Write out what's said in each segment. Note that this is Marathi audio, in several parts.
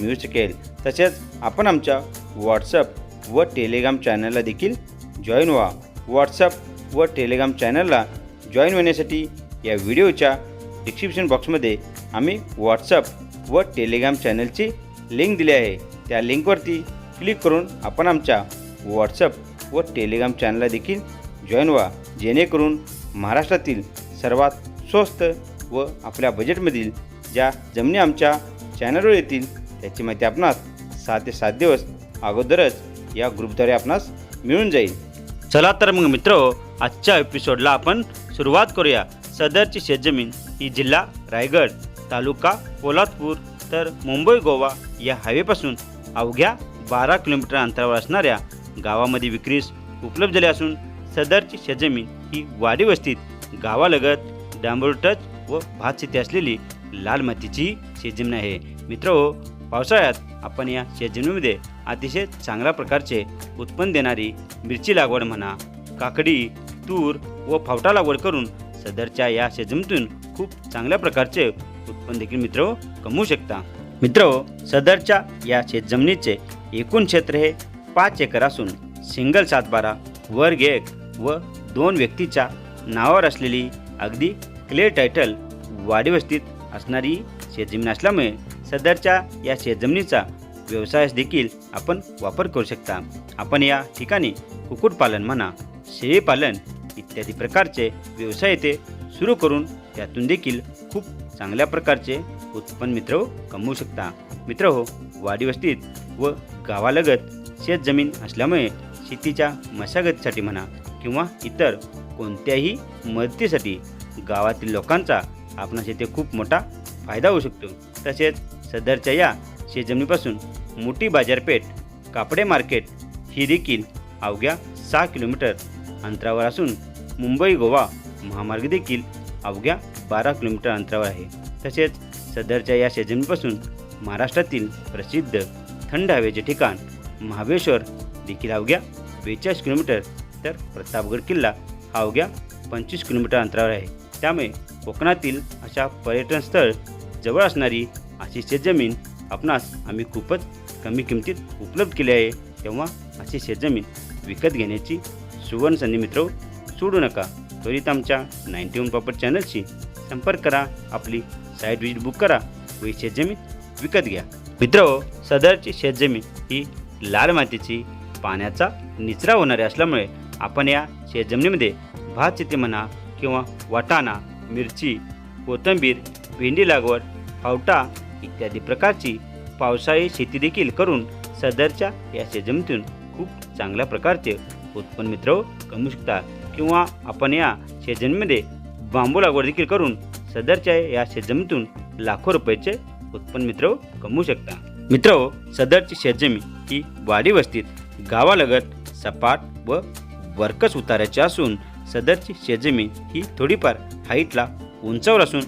मिळू शकेल तसेच आपण आमच्या व्हॉट्सअप व टेलिग्राम चॅनलला देखील जॉईन व्हा. व्हॉट्सअप व टेलिग्राम चॅनलला जॉईन होण्यासाठी या व्हिडिओच्या डिस्क्रिप्शन बॉक्समध्ये आम्ही व्हॉट्सअप व टेलिग्राम चॅनलची लिंक दिली आहे. त्या लिंकवरती क्लिक करून आपण आमच्या व्हॉट्सअप व टेलिग्राम चॅनलला देखील जॉईन व्हा. जेणेकरून महाराष्ट्रातील सर्वात स्वस्त व आपल्या बजेटमधील ज्या जमिनी आमच्या चॅनलवर येतील त्याची माहिती आपणास सहा ते सात दिवस अगोदरच या ग्रुपद्वारे आपणास मिळून जाईल. चला तर मग मित्र आजच्या एपिसोडला आपण सुरुवात करूया. सदरची शेतजमीन ही जिल्हा रायगड तालुका पोलादपूर तर मुंबई गोवा या हायवेपासून अवघ्या बारा किलोमीटर अंतरावर असणाऱ्या गावामध्ये विक्रीस उपलब्ध झाली असून सदरची शेतजमीन ही वाडी वस्तीत गावालगत डांबोर टच व भात शेती असलेली लाल मातीची शेतजमीन आहे. मित्र हो, पावसाळ्यात आपण या शेतजमिनीमध्ये अतिशय चांगल्या प्रकारचे उत्पन्न देणारी मिरची लागवड म्हणा काकडी तूर व फावटा लागवड करून सदरच्या या शेतजमीतून खूप चांगल्या प्रकारचे उत्पन्न देखील मित्र हो, कमवू शकता. मित्र हो, सदरच्या या शेतजमिनीचे एकूण क्षेत्र हे पाच एकर असून सिंगल सातबारा वर्ग एक व दोन व्यक्तीच्या नावावर असलेली अगदी क्लिअर टायटल वाडी असणारी शेतजमीन असल्यामुळे सदरच्या या शेतजमिनीचा व्यवसायास देखील आपण वापर करू शकता. आपण या ठिकाणी कुक्कुटपालन म्हणा शेळीपालन इत्यादी प्रकारचे व्यवसाय येथे सुरू करून त्यातून देखील खूप चांगल्या प्रकारचे उत्पन्न मित्र हो, कमवू शकता. मित्र हो वाडी वस्तीत व गावालगत शेतजमीन असल्यामुळे शेतीच्या मशागतीसाठी म्हणा किंवा इतर कोणत्याही मदतीसाठी गावातील लोकांचा आपणास येथे खूप मोठा फायदा होऊ शकतो. तसेच सदरच्या या शेतजमिनीपासून मोठी बाजारपेठ कापडे मार्केट ही देखील अवघ्या सहा किलोमीटर अंतरावर असून मुंबई गोवा महामार्ग देखील अवघ्या बारा किलोमीटर अंतरावर आहे. तसेच सदरच्या या शेजमीपासून महाराष्ट्रातील प्रसिद्ध थंड हवेचे ठिकाण महाबळेश्वर देखील अवघ्या बेचाळीस किलोमीटर तर प्रतापगड किल्ला हा अवघ्या पंचवीस किलोमीटर अंतरावर आहे. त्यामुळे कोकणातील अशा पर्यटन स्थळ जवळ असणारी अशी शेतजमीन आपणास आम्ही खूपच कमी किमतीत उपलब्ध केली आहे तेव्हा अशी शेतजमीन विकत घेण्याची सुवर्ण संधी मित्र सोडू नका. त्वरित आमच्या नाईन्टी वन प्रॉपर चॅनलशी संपर्क करा. आपली साईट विजिट बुक करा व शेतजमीन विकत घ्या. मित्र सदरची शेतजमीन ही लाल मातीची पाण्याचा निचरा होणारी असल्यामुळे आपण या शेतजमिनीमध्ये भात शेती म्हणा किंवा वाटाणा मिरची कोथिंबीर भेंडी लागवड फावटा इत्यादी प्रकारची पावसाळी शेती देखील करून सदरच्या या शेतजमिनीतून खूप चांगल्या प्रकारचे उत्पन्न मित्र कमवू शकता. किंवा आपण या शेजमीमध्ये बांबू लागवड देखील करून सदरच्या या शेतजमिनीतून लाखो रुपयाचे उत्पन्न मित्र कमवू शकता. मित्र हो, सदरची शेतजमीन ही वाडी वस्तीत गावालगत सपाट व वर्कस उताराची असून सदरची शेतजमीन ही थोडीफार हाईटला उंचावर असून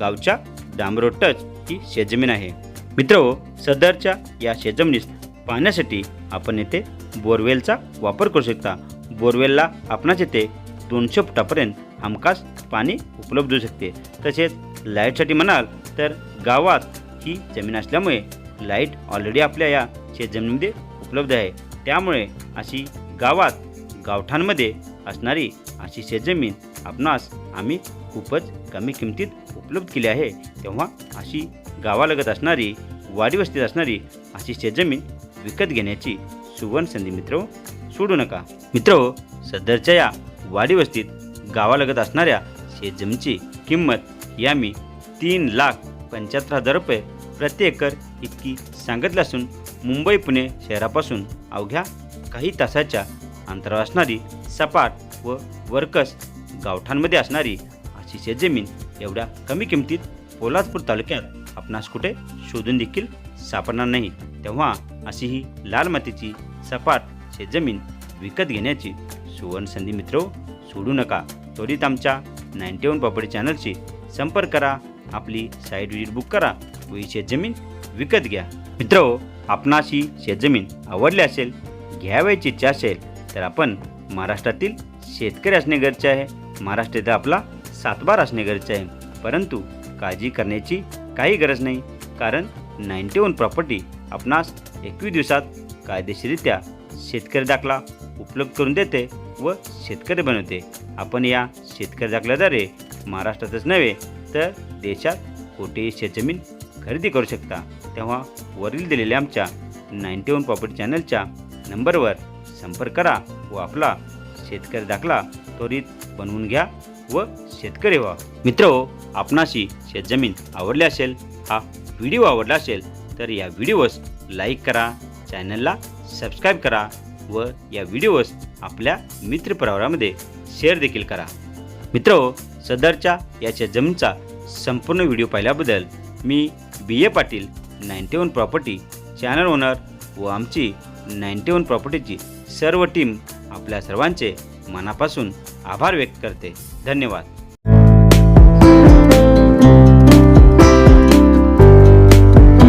गावच्या डांबरोटच ही शेतजमीन आहे. मित्र सदरच्या या शेतजमिनीस पाण्यासाठी आपण येथे बोरवेलचा वापर करू शकता. बोरवेलला आपणास येथे दोनशे फुटापर्यंत हमखास पाणी उपलब्ध होऊ शकते. तसेच लाईटसाठी म्हणाल तर गावात ही जमीन असल्यामुळे लाइट ऑलरेडी आपल्या या शेतजमिनीमध्ये उपलब्ध आहे. त्यामुळे अशी गावात गावठांमध्ये असणारी अशी शेतजमीन आपणास आम्ही खूपच कमी किमतीत उपलब्ध केली आहे. तेव्हा अशी गावालगत असणारी वाडी वस्तीत असणारी अशी शेतजमीन विकत घेण्याची सुवर्ण संधी मित्र सोडू नका. मित्र सदरच्या या वाडी वस्तीत गावालगत असणाऱ्या शेतजमीनची किंमत या मी तीन लाख पंच्याहत्तर हजार रुपये प्रति एकर इतकी सांगितली असून मुंबई पुणे शहरापासून अवघ्या काही तासाच्या अंतरावर असणारी सपाट व वर्कस गावठांमध्ये असणारी अशी शेतजमीन एवढ्या कमी किमतीत पोलादपूर तालुक्यात आपणास कुठे शोधून देखील सापडणार नाही. तेव्हा अशी ही लाल मातीची सपाट शेतजमीन विकत घेण्याची सुवर्ण संधी सोडू नका. त्वरित आमच्या नाईन्टी वन प्रॉपर्टी चॅनलशी संपर्क करा. आपली साईट विजिट बुक करा. व ही शेतजमीन विकत घ्या. मित्र आपणास ही शेतजमीन आवडली असेल घ्यावयाची इच्छा असेल तर आपण महाराष्ट्रातील शेतकरी असणे गरजेचे आहे. महाराष्ट्रात आपला सातबार असणे गरजेचे आहे. परंतु काळजी करण्याची काही गरज नाही. कारण नाईन्टी वन प्रॉपर्टी आपणास एकवीस दिवसात कायदेशीरित्या शेतकरी दाखला उपलब्ध करून देते व शेतकरी बनवते. आपण या शेतकरी दाखल्याद्वारे महाराष्ट्रातच नव्हे तर देशात कोठेही शेतजमीन खरेदी करू शकता. तेव्हा वरील दिलेल्या आमच्या नाईन्टी वन प्रॉपर्टी चॅनलच्या नंबरवर संपर्क करा व आपला शेतकरी दाखला त्वरित बनवून घ्या व शेतकरी व्हा. मित्र हो, आपणाशी शेतजमीन आवडली असेल हा व्हिडिओ आवडला असेल तर या व्हिडिओस लाईक करा चॅनलला सबस्क्राईब करा व या व्हिडिओस आपल्या मित्रपरिवारामध्ये शेअर देखील करा. मित्र हो, सदरच्या याच्या जमीनचा संपूर्ण व्हिडिओ पाहिल्याबद्दल मी B. A. Patil ninety one property channel owner व आमची नाईन्टी वन प्रॉपर्टीची सर्व टीम आपल्या सर्वांचे मनापासून आभार व्यक्त करते. धन्यवाद.